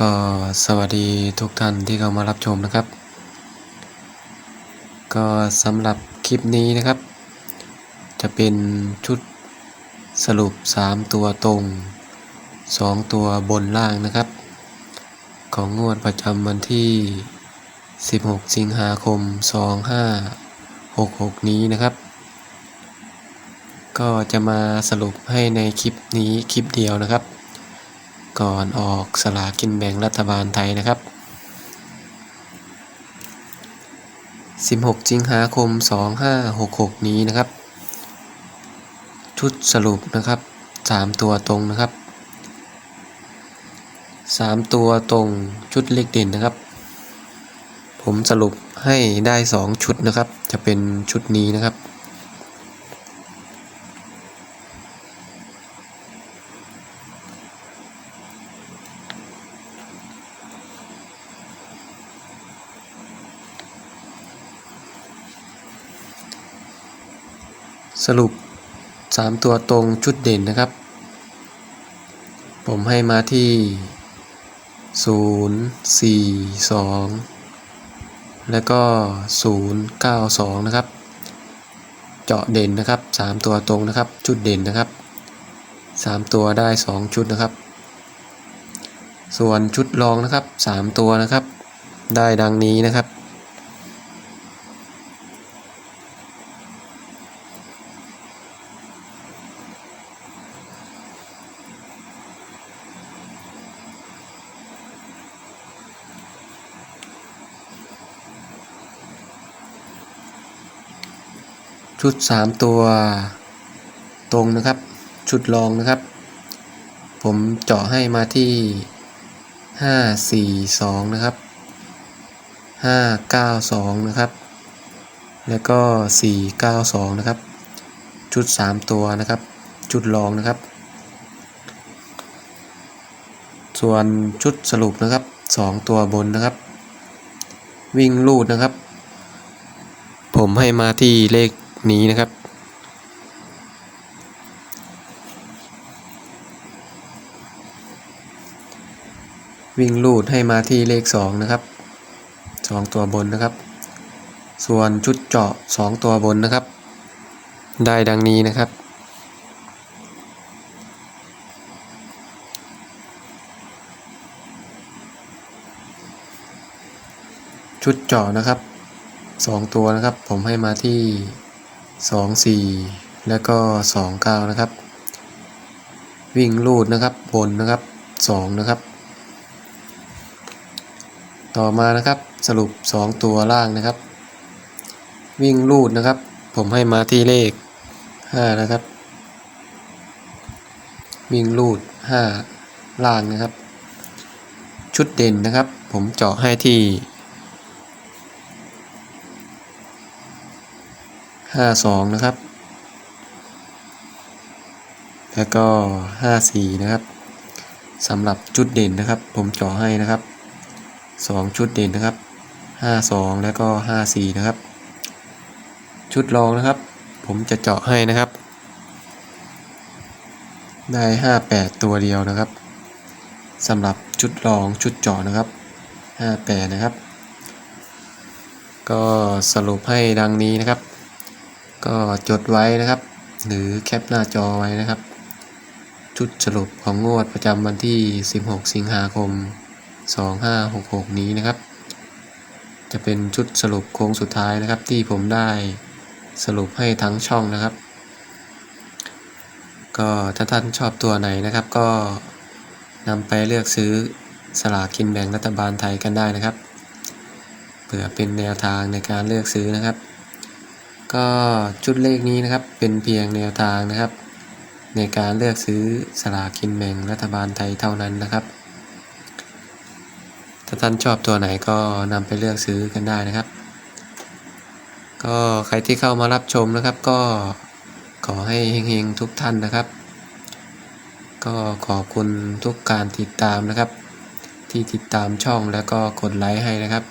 ก็สวัสดีทุกท่านที่เข้ามารับชมนะครับ ก็สำหรับคลิปนี้นะครับ จะเป็นชุดสรุป 3 ตัวตรง 2 ตัวบนล่างนะครับ ของงวดประจำวันที่ 16 สิงหาคม 2566 นี้นะครับ ก็จะมาสรุปให้ในคลิปนี้คลิปเดียวนะครับ ก่อนออกสลากินแบ่งรัฐบาลไทยนะครับ 16 สิงหาคม 2566 นี้นะครับ ชุดสรุปนะครับ 3 ตัวตรงนะครับ 3 ตัวตรงชุดเลขเด่นนะครับ ผมสรุปให้ได้ 2 ชุดนะครับ จะเป็นชุดนี้นะครับ สรุป 3 ตัวตรงชุดเด่นนะครับ ผมให้มาที่ 0 4 2 แล้วก็ 0 9 2 นะครับ เจาะเด่นนะครับ 3 ตัวตรงนะครับ ชุดเด่นนะครับ 3 ตัวได้ 2 ชุดนะครับ ส่วนชุดรองนะครับ 3 ตัวนะครับ ได้ดังนี้นะครับ ชุด 3 ตัวตรงนะครับ ชุดรองนะครับ ผมเจาะให้มาที่ 5 4 2 นะครับ 5 9 2 นะครับ แล้วก็ 4 9 2 นะครับ ชุด 3 ตัวนะครับ ชุดรองนะครับ ส่วนชุดสรุปนะครับ 2 ตัวบนนะครับ วิ่งลูดนะครับ ผมให้มาที่เลข นี้นะครับ วิ่งลูดให้มาที่เลขสองนะครับสองตัวบนนะครับ ส่วนชุดเจาะสองตัวบนนะครับ ได้ดังนี้นะครับชุดเจาะนะครับสองตัวนะครับ ผมให้มาที่ สองสี่แล้วก็สองเก้านะครับ วิ่งลูดนะครับบนนะครับสองนะครับ ต่อมานะครับสรุปสองตัวล่างนะครับ วิ่งลูดนะครับ ผมให้มาที่เลขห้านะครับ วิ่งลูดห้าล่างนะครับ ชุดเด่นนะครับ ผมเจาะให้ที่ ห้าสองนะครับ แล้วก็ห้าสี่นะครับสำหรับชุดเด่นนะครับ ผมเจาะให้นะครับสองชุดเด่นนะครับห้าสองแล้วก็ห้าสี่นะครับ ชุดรองนะครับ ผมจะเจาะให้นะครับ ได้ห้าแปดตัวเดียวนะครับสำหรับชุดรองชุดเจาะนะครับห้าแปดนะครับ ก็สรุปให้ดังนี้นะครับ ก็จดไว้นะครับ หรือแคปหน้าจอไว้นะครับ ชุดสรุปของงวดประจำวันที่ 16 สิงหาคม 2566 นี้นะครับ จะเป็นชุดสรุปโค้งสุดท้ายนะครับ ที่ผมได้สรุปให้ทั้งช่องนะครับ ก็ถ้าท่านชอบตัวไหนนะครับ ก็นำไปเลือกซื้อสลากกินแบ่งรัฐบาลไทยกันได้นะครับเผื่อเป็นแนวทางในการเลือกซื้อนะครับ ก็ชุดเลขนี้นะครับเป็นเพียงแนวทางนะครับ ในการเลือกซื้อสลากกินแบ่งรัฐบาลไทยเท่านั้นนะครับ ถ้าท่านชอบตัวไหนก็นำไปเลือกซื้อกันได้นะครับ ก็ใครที่เข้ามารับชมนะครับ ก็ขอให้เฮงๆทุกท่านนะครับ ก็ขอบคุณทุกการติดตามนะครับ ที่ติดตามช่องแล้วก็กดไลค์ให้นะครับ